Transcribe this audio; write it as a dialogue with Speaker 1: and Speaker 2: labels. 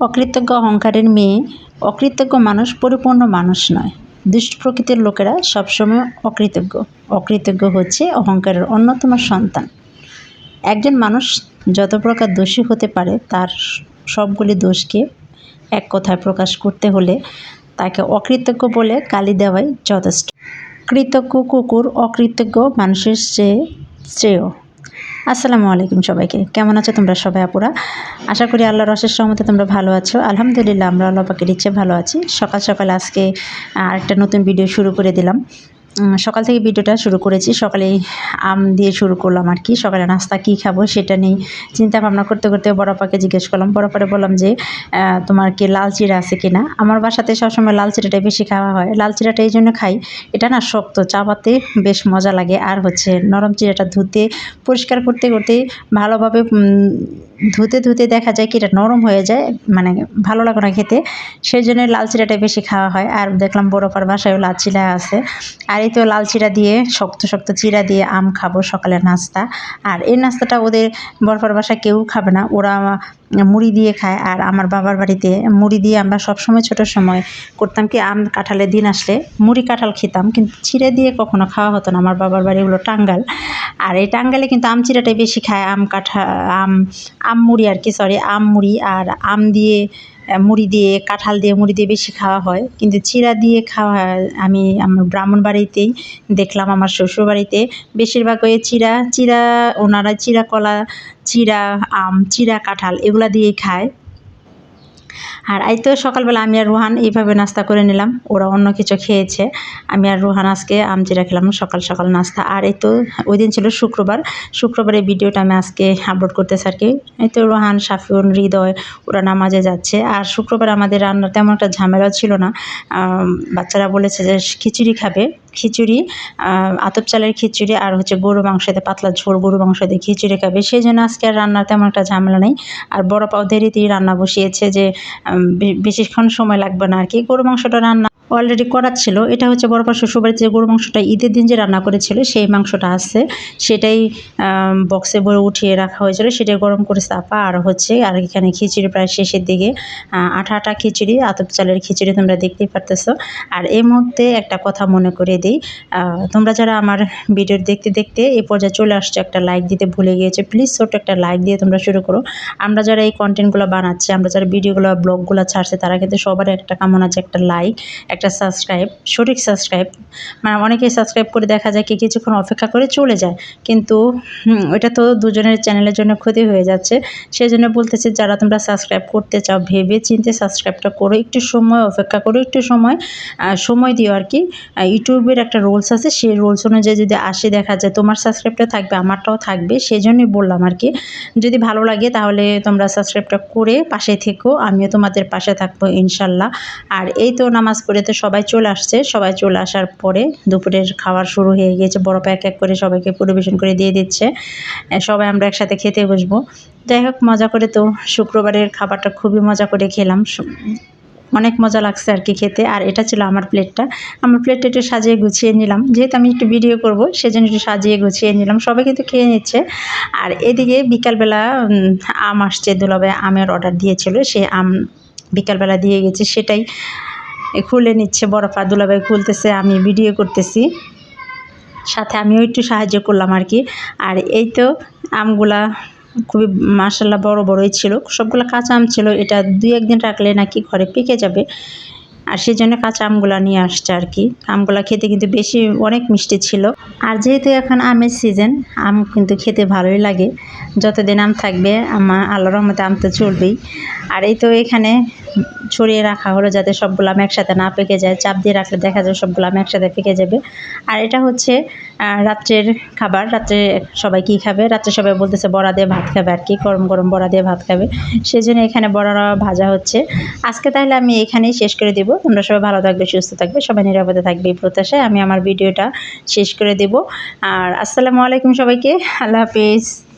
Speaker 1: অকৃতজ্ঞ অহংকারের মেয়ে, অকৃতজ্ঞ মানুষ পরিপূর্ণ মানুষ নয়। দুষ্ট প্রকৃতির লোকেরা সবসময় অকৃতজ্ঞ। অকৃতজ্ঞ হচ্ছে অহংকারের অন্যতম সন্তান। একজন মানুষ যত প্রকার দোষী হতে পারে, তার সবগুলি দোষকে এক কথায় প্রকাশ করতে হলে তাকে অকৃতজ্ঞ বলে গালি দেওয়াই যথেষ্ট। কৃতজ্ঞ কুকুর অকৃতজ্ঞ মানুষের চেয়ে শ্রেয়। আসসালামু আলাইকুম সবাইকে। কেমন আছো তোমরা সবাই আপুরা? আশা করি আল্লাহর রসের সহমতে তোমরা ভালো আছো। আলহামদুলিল্লাহ আমরা আল্লাহ পাকের ইচ্ছে ভালো আছি। সকাল সকাল আজকে আরেকটা নতুন ভিডিও শুরু করে দিলাম। সকাল থেকে ভিডিওটা শুরু করেছি। সকালে আম দিয়ে শুরু করলাম আর কি। সকালে নাস্তা কী খাব সেটা নিয়ে চিন্তা ভাবনা করতে করতে বড়পাকে জিজ্ঞেস করলাম। বড়পারে বললাম যে তোমার কি লাল চিড়া আছে কিনা? আমার বাসাতে সবসময় লাল চিড়াটাই বেশি খাওয়া হয়। লাল চিড়াটা এই জন্য খাই। এটা না শক্ত, চাবাতে বেশ মজা লাগে। আর হচ্ছে নরম চিড়াটা ধুতে, পরিষ্কার করতে করতে ভালোভাবে ধুতে ধুতে দেখা যায় কি এটা নরম হয়ে যায় মানে ভালো লাগে না খেতে। সেই জন্য লাল চিরাটা বেশি খাওয়া হয়। আর দেখলাম বড়পার বাসায়ও লাল চিরা আছে। আর এই তো লাল চিরা দিয়ে, শক্ত শক্ত চিরা দিয়ে আম খাব সকালের নাস্তা। আর এই নাস্তাটা ওদের বরফার বাসায় কেউ খাবে না। ওরা মুড়ি দিয়ে খায় আর আমার বাবার বাড়িতে মুড়ি দিয়ে আমরা সব সময় ছোটোর সময় করতাম কি আম কাঁঠালের দিন আসলে মুড়ি কাঁঠাল খেতাম, কিন্তু চিড়ে দিয়ে কখনো খাওয়া হতো না। আমার বাবার বাড়ি হলো টাঙ্গাল আর এই টাঙ্গালে কিন্তু আম চিড়াটাই বেশি খায়, আম কাঁঠা, আম আম মুড়ি আর কি সরি আম মুড়ি আর আম দিয়ে মুড়ি দিয়ে, কাঁঠাল দিয়ে মুড়ি দিয়ে বেশি খাওয়া হয়। কিন্তু চিরা দিয়ে খাওয়া আমি আমার ব্রাহ্মণ বাড়িতেই দেখলাম, আমার শ্বশুর বাড়িতে। বেশিরভাগ ওই চিরা চিরা ওনারা চিরা কলা চিরা আম চিরা কাঁঠাল এগুলো দিয়ে খায়। আর এই তো সকালবেলা আমি আর রোহান এইভাবে নাস্তা করে নিলাম। ওরা অন্য কিছু খেয়েছে। আমি আর রোহান আজকে আম চিরা খেলাম, সকাল সকাল নাস্তা। আর এই তো ওই দিন ছিল শুক্রবার। শুক্রবারের ভিডিওটা আমি আজকে আপলোড করতেছি আর কি। এই তো রোহান সাফিউন হৃদয়, ওরা নামাজে যাচ্ছে। আর শুক্রবার আমাদের রান্নার তেমন একটা ঝামেলা ছিল না। বাচ্চারা বলেছে যে খিচুড়ি খাবে। খিচুড়ি আতপ চালের খিচুড়ি আর হচ্ছে গরু মাংসতে পাতলা ঝোল গরু মাংস দিয়ে খিচুড়ি খাবে। সেই জন্য আজকে আর রান্নার তেমন একটা ঝামেলা নেই। আর বড় পাও দেরিতেই রান্না বসিয়েছে যে বেশিক্ষণ সময় লাগবে না আর কি। গরু মাংসটা রান্না অলরেডি করার ছিল। এটা হচ্ছে বড় পা শ্বশুরবাড়িতে যে গরু মাংসটা ঈদের দিন যে রান্না করেছিল, সেই মাংসটা আছে। সেটাই বক্সে ভরে উঠিয়ে রাখা হয়েছিল। সেটাই গরম করে চাপা আর হচ্ছে আর এখানে খিচুড়ি প্রায় শেষের দিকে আঠা আঠা খিচুড়ি, আতপ চালের খিচুড়ি তোমরা দেখতেই পারতেছো। আর এই মুহূর্তে একটা কথা মনে করে দিই তোমরা যারা আমার ভিডিও দেখতে দেখতে এই পর্যায়ে চলে আসছো, একটা লাইক দিতে ভুলে গিয়েছে প্লিজ ছোট্ট একটা লাইক দিয়ে তোমরা শুরু করো। আমরা যারা এই কন্টেন্টগুলো বানাচ্ছি, আমরা যারা ভিডিওগুলো ব্লগগুলো ছাড়ছে, তারা কিন্তু সবার একটা কামনা আছে, একটা লাইক একটা সাবস্ক্রাইব সঠিক সাবস্ক্রাইব মানে অনেকেই সাবস্ক্রাইব করে দেখা যায় কি কিছুক্ষণ অপেক্ষা করে চলে যায়। কিন্তু এটা তো দুজনের চ্যানেলের জন্য ক্ষতি হয়ে যাচ্ছে। সেই জন্য বলতেছি যারা তোমরা সাবস্ক্রাইব করতে চাও, ভেবে চিনতে সাবস্ক্রাইবটা করো। একটু সময় অপেক্ষা করো, একটু সময় সময় দিও আর কি। ইউটিউবের একটা রোলস আছে, সেই রোলস অনুযায়ী যদি আসে দেখা যায় তোমার সাবস্ক্রাইবটা থাকবে, আমারটাও থাকবে সেই জন্যই বললাম আর কি। যদি ভালো লাগে তাহলে তোমরা সাবস্ক্রাইবটা করে পাশে থেকো, আমিও তোমাদের পাশে থাকব ইনশাল্লাহ। আর এই তো নামাজ পড়ে তো সবাই চলে আসছে। সবাই চলে আসার পরে দুপুরের খাবার শুরু হয়ে গিয়েছে। বড় প্যাক এক করে সবাইকে পরিবেশন করে দিয়ে দিচ্ছে। সবাই আমরা একসাথে খেতে বসবো। যাই হোক, মজা করে তো শুক্রবারের খাবারটা খুবই মজা করে খেলাম। অনেক মজা লাগছে আর কি খেতে। আর এটা ছিল আমার প্লেটটা। আমার প্লেটটা একটু সাজিয়ে গুছিয়ে নিলাম। যেহেতু আমি একটু ভিডিও করব, সেজন্য একটু সাজিয়ে গুছিয়ে নিলাম। সবাই কিন্তু খেয়ে নিচ্ছে। আর এদিকে বিকালবেলা আম আসছে। দুলাভাই আমের অর্ডার দিয়েছিল। সে আম বিকালবেলা দিয়ে গেছে। সেটাই খুলে নিচ্ছে বরফা দুলাভাই খুলতেছে, আমি ভিডিও করতেছি। সাথে আমিও একটু সাহায্য করলাম আর কি। আর এই তো আমগুলা খুবই মার্শাল্লাহ বড় বড়ই ছিল। সবগুলো কাঁচা আম ছিল, এটা দুই একদিন রাখলে নাকি ঘরে পেকে যাবে। আর সেই জন্য কাঁচা আমগুলা নিয়ে আসছে আর কি। আমগুলা খেতে কিন্তু বেশি অনেক মিষ্টি ছিল। আর যেহেতু এখন আমের সিজন আম কিন্তু খেতে ভালোই লাগে। যতদিন আম থাকবে আমার আল্লাহর রহমতে আম তো চলবেই। আর এই তো এখানে ছড়িয়ে রাখা হলো যাতে সবগুলো আম একসাথে না পেকে যায়। চাপ দিয়ে রাখলে দেখা যায় সবগুলো আম একসাথে পেকে যাবে। আর এটা হচ্ছে রাত্রের খাবার। রাত্রে সবাই কি খাবে? রাত্রে সবাই বলতেছে, বড়া দিয়ে ভাত খাবে আর কি, গরম গরম বড়া দিয়ে ভাত খাবে। সেই জন্য এখানে বড়ারা ভাজা হচ্ছে। আজকে তাহলে আমি এখানেই শেষ করে দিব। তোমরা সবাই ভালো থাকবে, সুস্থ থাকবে, সবাই নিরাপদে থাকবে এই প্রত্যাশায়। আমি আমার ভিডিওটা শেষ করে দেব। আর আসসালামু আলাইকুম সবাইকে। আল্লাহ হাফিজ।